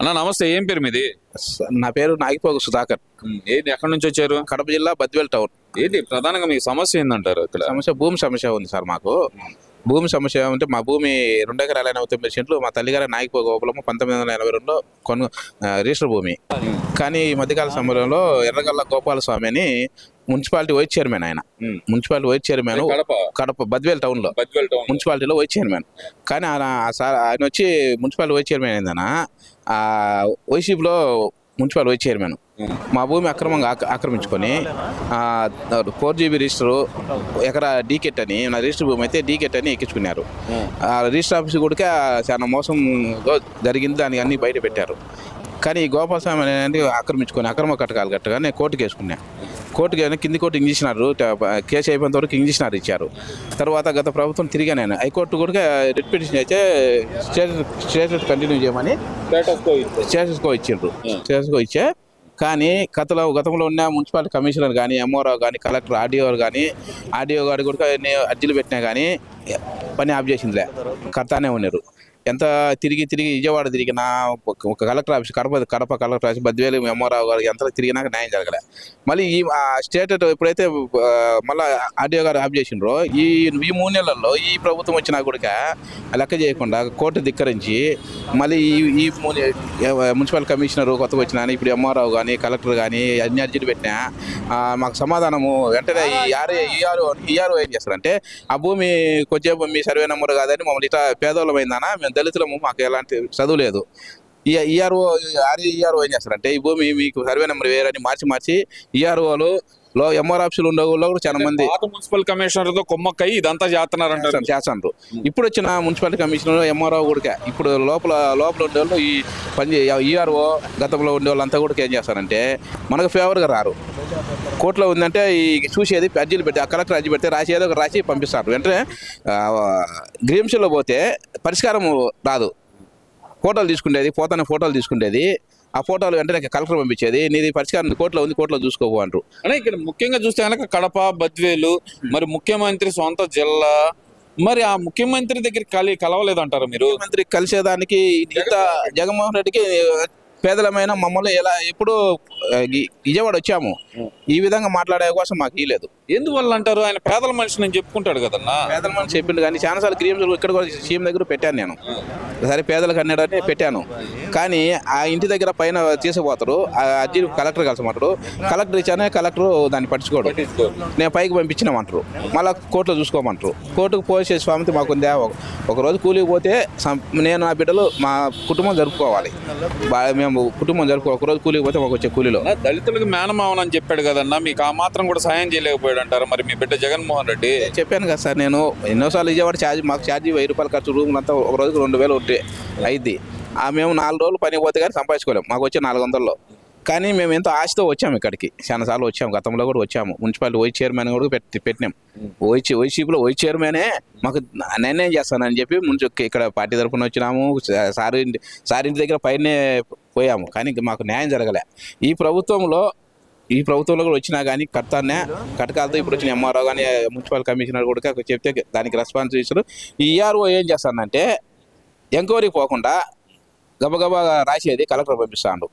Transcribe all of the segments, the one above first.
అన్న నమస్తే ఏం పేరు మీది? నా పేరు నాగిపోగు సుధాకర్. ఏంటి ఎక్కడి నుంచి వచ్చారు? కడప జిల్లా బద్వేల్ టౌన్. ఏంటి ప్రధానంగా మీ సమస్య ఏందంటారు ఇక్కడ? సమస్య భూమి సమస్య ఉంది సార్ మాకు. భూమి సమస్య ఉంటే మా భూమి రెండు ఎకరాల ఎనభై తొమ్మిది సెంట్లు మా తల్లిగారి నాయకపో గోపులము పంతొమ్మిది వందల ఎనభై రెండులో కొను రిజిస్టర్ భూమి. కానీ ఈ మధ్యకాల సమయంలో ఎర్రగల్ల గోపాల స్వామి అని మున్సిపాలిటీ వైస్ చైర్మన్ ఆయన. Municipality vice chairman Kadapa? Kadapa Badvel town మున్సిపాలిటీలో వైస్ చైర్మన్. కానీ ఆయన ఆ సార్ ఆయన వచ్చి మున్సిపాలిటీ వైస్ చైర్మన్ అయిందన? ఆ వైసీపీలో మున్సిపల్ వైస్ చైర్మన్. మా భూమి అక్రమంగా ఆక్రమించుకొని ఫోర్ జీబీ రిజిస్టర్ ఎకరా డీకెట్ అని నా రిజిస్టర్ భూమి అయితే డీకెట్ అని ఎక్కించుకున్నారు. ఆ రిజిస్టర్ ఆఫీస్ కూడా చాలా మోసం జరిగింది దానికి అన్ని బయట పెట్టారు. కానీ గోపాలస్వామి అనేది ఆక్రమించుకొని అక్రమ కట్టకాలు కట్టగా నేను వేసుకున్నాను కోర్టుకి అయినా కింది కోర్టు ఇంజక్షనర్ కేసు అయిపోయినంత వరకు ఇంజక్షనర్ ఇచ్చారు. తర్వాత గత ప్రభుత్వం తిరిగా నేను హైకోర్టు కూడా రిట్ పిటిషన్ అయితే స్టేటస్ కంటిన్యూ చేయమని స్టేటస్ కో ఇచ్చిండ్రు. స్టేటస్ కో ఇచ్చే. కానీ గతంలో గతంలో ఉన్న మున్సిపాలిటీ కమిషనర్ కానీ ఎంఓఆర్ కానీ కలెక్టర్ ఆర్డీఓ కానీ ఆర్డీఓ గారు కూడా అర్జీలు పెట్టినా కానీ పని ఆఫ్ చేసిందిలే కడతానే ఉన్నారు. ఎంత తిరిగి తిరిగి విజయవాడ తిరిగినా ఒక ఒక collector office Kadapa Kadapa collector office Badvel MRO గారు ఎంత తిరిగినాక న్యాయం జరగలే. మళ్ళీ ఈ స్టేట్ ఎప్పుడైతే మళ్ళీ మళ్ళా ఆర్డీఓ గారు ఆఫ్ చేసిండ్రో ఈ ఈ మూడు నెలల్లో ఈ ప్రభుత్వం వచ్చినా కూడా లెక్క చేయకుండా కోర్టు ధిక్కరించి మళ్ళీ ఈ ఈ మున్సిపల్ కమిషనర్ కొత్తగా వచ్చిన ఇప్పుడు ఎంఆర్ఓ కానీ కలెక్టర్ కానీ అన్ని అర్జీలు పెట్టినా మాకు సమాధానము వెంటనే ఈ ఆర్ఏ ఈఆర్ఓ ఈఆర్ఓ ఏం చేస్తారంటే ఆ భూమి కొంచెం మీ సర్వే నెంబర్ కాదని మమ్మల్ని ఇట్లా పేదోళ్ళమైందనా మేము దళితులము మాకు ఎలాంటి చదువు లేదు. ఈ ఈఆర్ఓ ఆర్ఏఈఆర్ఓ ఏం చేస్తారంటే ఈ భూమి మీకు సర్వే నెంబర్ వేరని మార్చి మార్చి ఈఆర్ఓలు లో ఎంఆర్ ఆఫీసులు ఉండే కూడా చాలా మంది మున్సిపల్ కమిషనర్తో కొమ్మక్కై ఇదంతా చేస్తున్నారంటారు చేస్తాను చేస్తాను ఇప్పుడు వచ్చిన మున్సిపాలిటీ కమిషనర్ ఎంఆర్ఓ కూడా ఇప్పుడు లోపల లోపల ఉండే వాళ్ళు ఈ పని ఈఆర్ఓ గతంలో ఉండే వాళ్ళంతా కూడా ఏం చేస్తారంటే మనకు ఫేవర్గా రారు. కోర్టులో ఉందంటే ఈ చూసేది అర్జీలు పెట్టి ఆ కలెక్టర్ అర్జీ పెడితే రాసి ఏదో ఒకటి రాసి పంపిస్తారు. వెంటనే గ్రీమ్స్లో పోతే పరిష్కారం రాదు. ఫోటోలు తీసుకునేది పోతానే ఫోటోలు తీసుకునేది ఆ ఫోటోలు వెంటనే కలెక్టర్ పంపించేది. నీది పరిష్కారం కోర్టులో ఉంది కోర్టులో చూసుకోవు అంటారు. అంటే ఇక్కడ ముఖ్యంగా చూస్తే కనుక కడప బద్వేలు మరి ముఖ్యమంత్రి సొంత జిల్లా. మరి ఆ ముఖ్యమంత్రి దగ్గర కలి కలవలేదంటారు మీరు? ముఖ్యమంత్రి కలిసేదానికి ఇంత జగన్మోహన్ రెడ్డికి పేదలమైన మమ్మల్ని ఎలా ఎప్పుడు విజయవాడ వచ్చాము. ఈ విధంగా మాట్లాడే అవకాశం మాకు ఇవ్వలేదు ఎందువల్ల అంటారు? ఆయన పేదల మనిషి నేను చెప్పుకుంటాడు కదన్నా? పేదల మనిషి చెప్పిండు కానీ చాలాసార్లు క్రీమ్స్ ఇక్కడ కూడా సీఎం దగ్గర పెట్టాను నేను. సరే పేదలకు అన్నాడని పెట్టాను. కానీ ఆ ఇంటి దగ్గర పైన తీసుకుపోతారు. ఆ అర్జీ కలెక్టర్ కలిసమంటారు కలెక్టర్ ఇచ్చానే కలెక్టర్ దాన్ని పట్టించుకోడు. నేను పైకి పంపించినామంటారు. మళ్ళీ కోర్టులో చూసుకోమంటారు. కోర్టుకు పోసే స్వామితి మాకుందా ఒక- ఒక రోజు కూలికి పోతే నేను నా బిడ్డలు మా కుటుంబం జరుపుకోవాలి. మేము కుటుంబం జరుపుకో ఒక రోజు కూలికి పోతే మాకు వచ్చే కూలీలో అన్నా, దళితులకు మేనమావన్ అని చెప్పాడు కదన్నా మీకు ఆ మాత్రం కూడా సాయం చేయలేకపోయాడు అంటారు మరి మీ బిడ్డ జగన్మోహన్ రెడ్డి? చెప్పాను కదా సార్ నేను ఎన్నోసార్లు విజయవాడ ఛార్జ్ మాకు ఛార్జీ వెయ్యి రూపాయలు ఖర్చు రూమ్ అంతా ఒక రోజుకి రెండు వేలు ఉంటే అయింది. ఆ మేము నాలుగు రోజులు పని పోతే కానీ సంపాదించుకోలేము మాకు వచ్చే నాలుగు వందల్లో. కానీ మేము ఎంతో ఆశతో వచ్చాము ఇక్కడికి చాలాసార్లు వచ్చాము గతంలో కూడా వచ్చాము. మున్సిపాలిటీ వైస్ చైర్మన్ కూడా పెట్టి పెట్టినాం. వైస్ వైసీపీలో వైస్ చైర్మనే మాకు నిర్ణయం చేస్తానని చెప్పి ముందు ఇక్కడ పార్టీ తరఫున వచ్చినాము సార్ ఇంటి దగ్గర పైనే పోయాము. కానీ మాకు న్యాయం జరగలే. ఈ ప్రభుత్వంలో ఈ ప్రభుత్వంలో కూడా వచ్చినా కానీ కడతానే కటకాలతో ఇప్పుడు వచ్చిన ఎంఆర్ఓ కానీ మున్సిపల్ కమిషనర్ కూడా చెప్తే దానికి రెస్పాన్స్ ఇచ్చారు. ఈ ఈఆర్ఓ ఏం చేస్తానంటే ఎంక్వైరీ పోకుండా గబగబా రాసేది కలెక్టర్ పంపిస్తాడు.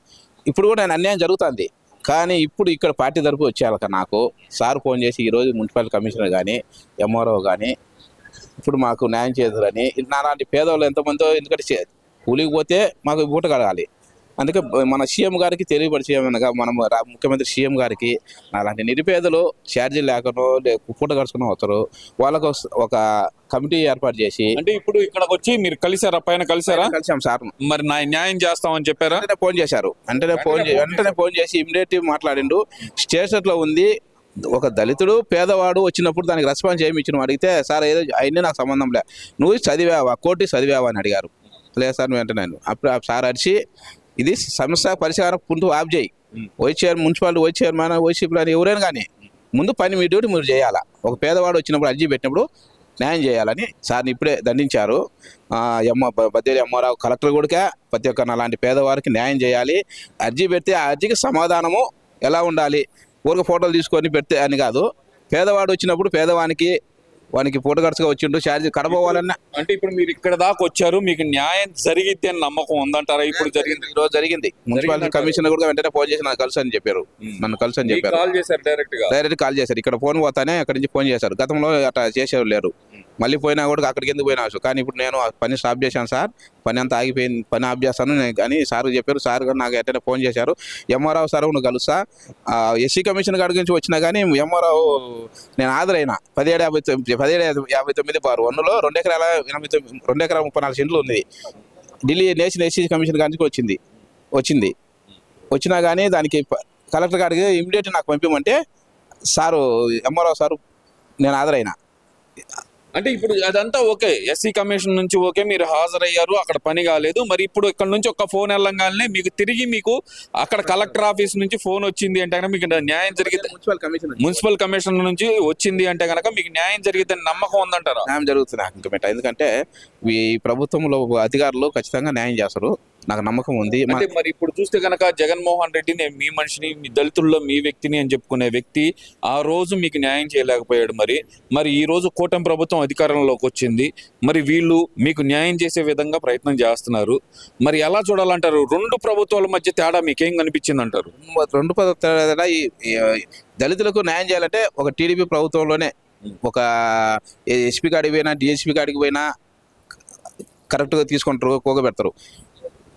ఇప్పుడు కూడా నేను అన్యాయం జరుగుతుంది. కానీ ఇప్పుడు ఇక్కడ పార్టీ తరపు వచ్చేయాలక నాకు. సార్ ఫోన్ చేసి ఈరోజు మున్సిపల్ కమిషనర్ కానీ ఎంఆర్ఓ కానీ ఇప్పుడు మాకు న్యాయం చేద్దరని నాలాంటి పేదవాళ్ళు ఎంతమందో ఎందుకంటే కూలికి పోతే మాకు బూట కడగాలి. అందుకే మన సీఎం గారికి తెలియపరిచేయమనగా మనం ముఖ్యమంత్రి సీఎం గారికి అలాంటి నిరుపేదలు ఛార్జీలు లేకనో లే- పూట కడుచుకుని వస్తారు. వాళ్ళకు ఒక కమిటీ ఏర్పాటు చేసి అంటే ఇప్పుడు ఇక్కడికి వచ్చి మీరు కలిసారా పైన కలిసారా కలిసాం సార్. మరి నా న్యాయం చేస్తామని చెప్పారా? ఫోన్ చేశారు. వెంటనే ఫోన్ వెంటనే ఫోన్ చేసి ఇమ్మీడియట్ మాట్లాడిండు. స్టేషన్లో ఉంది. ఒక దళితుడు పేదవాడు వచ్చినప్పుడు దానికి రెస్పాన్స్ ఏమి ఇచ్చిన అడిగితే సార్ ఏదో అయినా నాకు సంబంధం లే. నువ్వు చదివావా? కోర్టు చదివావా? అని అడిగారు. లేదు సార్ వెంటనే. అప్పుడు సార్ అడిచి ఇది సమస్య పరిష్కారం పుంటు ఆఫ్ చేయి. Vice chair municipality vice chairman YCP అని ఎవరైనా కానీ ముందు పని మీ డ్యూటీ మీరు చేయాలా? ఒక పేదవాడు వచ్చినప్పుడు అర్జీ పెట్టినప్పుడు న్యాయం చేయాలని సార్ని ఇప్పుడే దండించారు. ఎమ్మ బద్దేరి అమ్మారావు కలెక్టర్ కూడా ప్రతి ఒక్క అలాంటి పేదవారికి న్యాయం చేయాలి. అర్జీ పెడితే ఆ అర్జీకి సమాధానము ఎలా ఉండాలి? ఊరికి ఫోటోలు తీసుకొని పెడితే అని కాదు. పేదవాడు వచ్చినప్పుడు పేదవానికి వానికి పోటుగడుచుగా వచ్చిండు ఛార్జ్ కడపోవాలన్నా అంటే ఇప్పుడు మీరు ఇక్కడ దాకా వచ్చారు మీకు న్యాయం జరిగితే అని నమ్మకం ఉందంటారా? ఇప్పుడు జరిగింది ఈ రోజు జరిగింది. మున్సిపాలిటీ. కమిషనర్ కూడా వెంటనే ఫోన్ చేసి నాకు కలిసి అని చెప్పారు. నన్ను కలిసి అని చెప్పారు. కాల్ చేశారు డైరెక్ట్గా డైరెక్ట్ కాల్ చేశారు. ఇక్కడ ఫోన్ పోతానే అక్కడి నుంచి ఫోన్ చేశారు. గతంలో అట్లా చేసేవారు లేరు. మళ్ళీ పోయినా కూడా అక్కడికి ఎందుకు పోయినా కానీ ఇప్పుడు నేను ఆ పని స్టాప్ చేశాను సార్. పని అంతా ఆగిపోయింది. పని ఆఫ్ చేస్తాను. నేను అని సార్ చెప్పారు. సార్ గారు నాకు ఎట్టనే ఫోన్ చేశారు. ఎంఆర్ఆవు సార్ నువ్వు కలుస్తా. ఎస్సీ కమిషన్ కాడి నుంచి వచ్చినా కానీ ఎంఆర్ఆవు నేను ఆదరైనా. పదిహేడు యాభై తొమ్మిది పదిహేడు యాభై- తొమ్మిది బారు వన్నులో రెండు ఎకరాల ఎనభై తొమ్మిది రెండు ఎకరాల ముప్పై నాలుగు సెంట్లు ఉంది. ఢిల్లీ నేషనల్ ఎస్సీ కమిషన్ కాడి వచ్చింది. వచ్చింది. వచ్చినా కానీ దానికి కలెక్టర్ గారికి ఇమీడియట్ నాకు పంపమంటే సారు ఎంఆర్ఓ సారు నేను హాజరైన అంటే ఇప్పుడు అదంతా ఓకే ఎస్సీ కమిషన్ నుంచి ఓకే మీరు హాజరయ్యారు అక్కడ పని కాలేదు మరి ఇప్పుడు ఇక్కడ నుంచి ఒక ఫోన్ వెళ్ళంగానే మీకు తిరిగి మీకు అక్కడ కలెక్టర్ ఆఫీస్ నుంచి ఫోన్ వచ్చింది అంటే కనుక మీకు న్యాయం జరిగితే మున్సిపల్ కమిషన్ మున్సిపల్ కమిషన్ నుంచి వచ్చింది అంటే కనుక మీకు న్యాయం జరిగితే నమ్మకం ఉందంటారా? న్యాయం జరుగుతుంది. నాకు ఇంకా ఎందుకంటే ఈ ప్రభుత్వంలో అధికారులు ఖచ్చితంగా న్యాయం చేస్తారు. నాకు నమ్మకం ఉంది. అంటే మరి ఇప్పుడు చూస్తే కనుక జగన్మోహన్ రెడ్డి నేను మీ మనిషిని మీ దళితుల్లో మీ వ్యక్తిని అని చెప్పుకునే వ్యక్తి ఆ రోజు మీకు న్యాయం చేయలేకపోయాడు మరి. మరి ఈ రోజు కూటమి ప్రభుత్వం అధికారంలోకి వచ్చింది. మరి వీళ్ళు మీకు న్యాయం చేసే విధంగా ప్రయత్నం చేస్తున్నారు. మరి ఎలా చూడాలంటారు? రెండు ప్రభుత్వాల మధ్య తేడా మీకేం కనిపించింది అంటారు రెండు ఈ దళితులకు న్యాయం చేయాలంటే ఒక టీడీపీ ప్రభుత్వంలోనే ఒక ఎస్పీ కాడికి పోయినా డిఎస్పీ కాడికి పోయినా కరెక్ట్గా తీసుకుంటారు కోగబెడతారు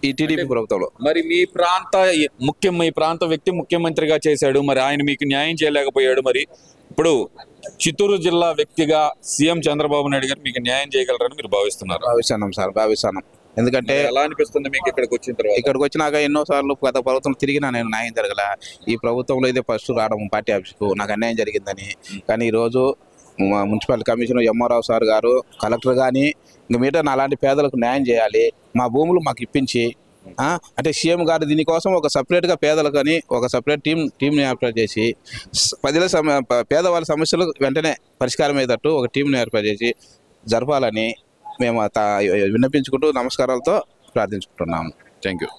ఈ టీడీపీ ప్రభుత్వంలో. మరి మీ ప్రాంత ముఖ్యం మీ ప్రాంత వ్యక్తి ముఖ్యమంత్రిగా చేశాడు మరి ఆయన మీకు న్యాయం చేయలేకపోయాడు మరి ఇప్పుడు చిత్తూరు జిల్లా వ్యక్తిగా సీఎం చంద్రబాబు నాయుడు గారు మీకు న్యాయం చేయగలరని మీరు భావిస్తున్నారు. భావిస్తున్నాం సార్ భావిస్తున్నాం. ఎందుకంటే ఎలా అనిపిస్తుంది మీకు ఇక్కడికి వచ్చిన తర్వాత? ఇక్కడికి వచ్చినాక ఎన్నో సార్లు గత ప్రభుత్వం తిరిగినా నేను న్యాయం జరగల. ఈ ప్రభుత్వంలో ఇదే ఫస్ట్ రావడం పార్టీ ఆఫీస్కు నాకు అన్యాయం జరిగిందని. కానీ ఈరోజు మా మున్సిపల్ కమిషనర్ ఎంఆర్ఆవు సార్ గారు కలెక్టర్ కానీ ఇంక మిగతా నా అలాంటి పేదలకు న్యాయం చేయాలి. మా భూములు మాకు ఇప్పించి అంటే సీఎం గారు దీనికోసం ఒక సపరేట్గా పేదలకు అని ఒక సపరేట్ టీం టీంని ఏర్పాటు చేసి ప్రజల సమ పేదవాళ్ళ సమస్యలు వెంటనే పరిష్కారం అయ్యేటట్టు ఒక టీంని ఏర్పాటు చేసి జరపాలని మేము విన్నపించుకుంటూ నమస్కారాలతో ప్రార్థించుకుంటున్నాము. Thank you.